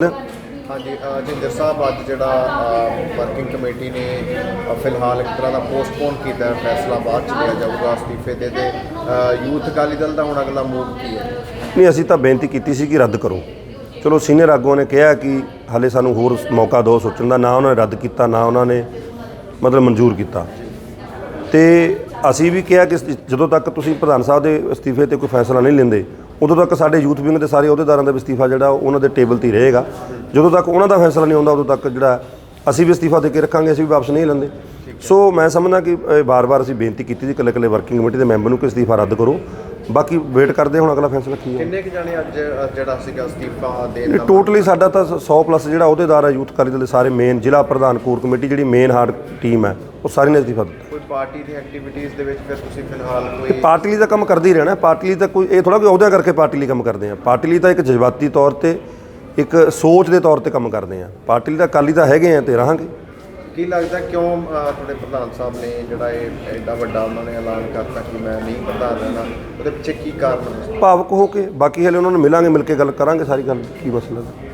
ਹਾਂਜੀ ਅ, ਜਿੰਦਰ ਸਾਹਿਬ ਅੱਜ ਜਿਹੜਾ ਵਰਕਿੰਗ ਕਮੇਟੀ ਨੇ ਫਿਲਹਾਲ ਇੱਕ ਤਰ੍ਹਾਂ ਦਾ ਪੋਸਟਪੋਨ ਕੀਤਾ ਫੈਸਲਾ ਬਾਅਦ ਚ ਲਿਆ ਜਾਊਗਾ ਅਸਤੀਫੇ ਦੇ ਤੇ ਯੂਥ ਅਕਾਲੀ ਦਲ ਦਾ ਹੁਣ ਅਗਲਾ ਮੂਵ ਕੀ ਹੈ? ਨਹੀਂ ਅਸੀਂ ਤਾਂ ਬੇਨਤੀ ਕੀਤੀ ਸੀ ਕਿ ਰੱਦ ਕਰੋ। ਚਲੋ ਸੀਨੀਅਰ ਆਗੂਆਂ ਨੇ ਕਿਹਾ ਕਿ ਹਾਲੇ ਸਾਨੂੰ ਹੋਰ ਮੌਕਾ ਦਿਓ ਸੋਚਣ ਦਾ ਨਾ ਉਹਨਾਂ ਨੇ ਰੱਦ ਕੀਤਾ ਨਾ ਉਹਨਾਂ ਨੇ ਮਤਲਬ ਮਨਜ਼ੂਰ ਕੀਤਾ। ਤੇ ਅਸੀਂ ਵੀ ਕਿਹਾ ਕਿ ਜਦੋਂ ਤੱਕ ਤੁਸੀਂ ਪ੍ਰਧਾਨ ਸਾਹਿਬ ਦੇ ਅਸਤੀਫੇ ਤੇ ਕੋਈ ਫੈਸਲਾ ਨਹੀਂ ਲੈਂਦੇ ਉਦੋਂ ਤੱਕ ਸਾਡੇ ਯੂਥ ਵਿੰਗ ਦੇ ਸਾਰੇ ਅਹੁਦੇਦਾਰਾਂ ਦਾ ਵੀ ਅਸਤੀਫਾ ਜਿਹੜਾ ਉਹਨਾਂ ਦੇ ਟੇਬਲ ਤੇ ਹੀ ਰਹੇਗਾ। ਜਦੋਂ ਤੱਕ ਉਹਨਾਂ ਦਾ ਫੈਸਲਾ ਨਹੀਂ ਆਉਂਦਾ ਉਦੋਂ ਤੱਕ ਜਿਹੜਾ ਅਸੀਂ ਵੀ ਅਸਤੀਫਾ ਦੇ ਕੇ ਰੱਖਾਂਗੇ ਅਸੀਂ ਵੀ ਵਾਪਸ ਨਹੀਂ ਲੈਂਦੇ। ਸੋ ਮੈਂ ਸਮਝਦਾ ਕਿ ਬਾਰ-ਬਾਰ ਅਸੀਂ ਬੇਨਤੀ ਕੀਤੀ ਸੀ ਇਕੱਲੇ ਇਕੱਲੇ ਵਰਕਿੰਗ ਕਮੇਟੀ ਦੇ ਮੈਂਬਰ ਨੂੰ ਕਿ ਅਸਤੀਫਾ ਰੱਦ ਕਰੋ। ਬਾਕੀ ਵੇਟ ਕਰਦੇ ਹਾਂ ਹੁਣ ਅਗਲਾ ਫੈਸਲਾ ਕੀ ਹੈ। ਕਿੰਨੇ ਕੁ ਜਾਣੇ ਅੱਜ ਅ, ਜਿਹੜਾ ਸੀਗਾ ਅਸਤੀਫਾ ਦੇਣ ਦਾ ਟੋਟਲੀ ਸਾਡਾ ਤਾਂ 100 ਪਲੱਸ ਜਿਹੜਾ ਅਹੁਦੇਦਾਰ ਹੈ ਯੂਥ ਅਕਾਲੀ ਦਲ ਦੇ ਸਾਰੇ ਮੇਨ ਜ਼ਿਲ੍ਹਾ ਪ੍ਰਧਾਨ ਕੋਰ ਕਮੇਟੀ ਜਿਹੜੀ ਮੇਨ ਹਾਰਡ ਟੀਮ ਹੈ ਉਹ ਸਾਰੀ ਨੇ ਅਸਤੀਫਾ ਦਿੱਤਾ। ਕੋਈ ਪਾਰਟੀ ਦੀ ਐਕਟੀਵਿਟੀਜ਼ ਦੇ ਵਿੱਚ ਫਿਰ ਤੁਸੀਂ ਫਿਲਹਾਲ ਕੋਈ ਪਾਰਟੀ ਲਈ ਤਾਂ ਕੰਮ ਕਰਦੇ ਹੀ ਰਹਿਣਾ ਪਾਰਟੀ ਲਈ ਤਾਂ ਕੋਈ ਇਹ ਥੋੜਾ ਕੋਈ ਅਹੁਦਿਆਂ ਕਰਕੇ ਪਾਰਟੀ ਲਈ ਕੰਮ ਕਰਦੇ ਆ। ਪਾਰਟੀ ਲਈ ਤਾਂ ਇੱਕ ਜਜ਼ਬਾਤੀ ਤੌਰ ਤੇ ਇੱਕ ਸੋਚ ਦੇ ਤੌਰ ਤੇ ਕੰਮ ਕਰਦੇ ਆ। ਪਾਰਟੀ ਲਈ ਤਾਂ ਅਕਾਲੀ ਤਾਂ ਹੈਗੇ ਆ ਤੇ ਰਹਾਂਗੇ। ਕੀ ਲੱਗਦਾ ਕਿਉਂ ਅ, ਤੁਹਾਡੇ ਪ੍ਰਧਾਨ ਸਾਹਿਬ ਨੇ ਜਿਹੜਾ ਇਹ ਐਡਾ ਵੱਡਾ ਉਹਨਾਂ ਨੇ ਐਲਾਨ ਕਰਤਾ ਕਿ ਮੈਂ ਨਹੀਂ ਪ੍ਰਧਾਨ ਰਹਿਣਾ? ਉਹਦੇ ਪਿੱਛੇ ਕੀ ਕਾਰਨ ਹੈ ਭਾਵਕ ਹੋ ਕੇ ਬਾਕੀ ਹਲੇ ਉਹਨਾਂ ਨੂੰ ਮਿਲਾਂਗੇ ਮਿਲ ਕੇ ਗੱਲ ਕਰਾਂਗੇ ਸਾਰੀ ਗੱਲ ਕੀ ਮਸਲਾ। ਹੈ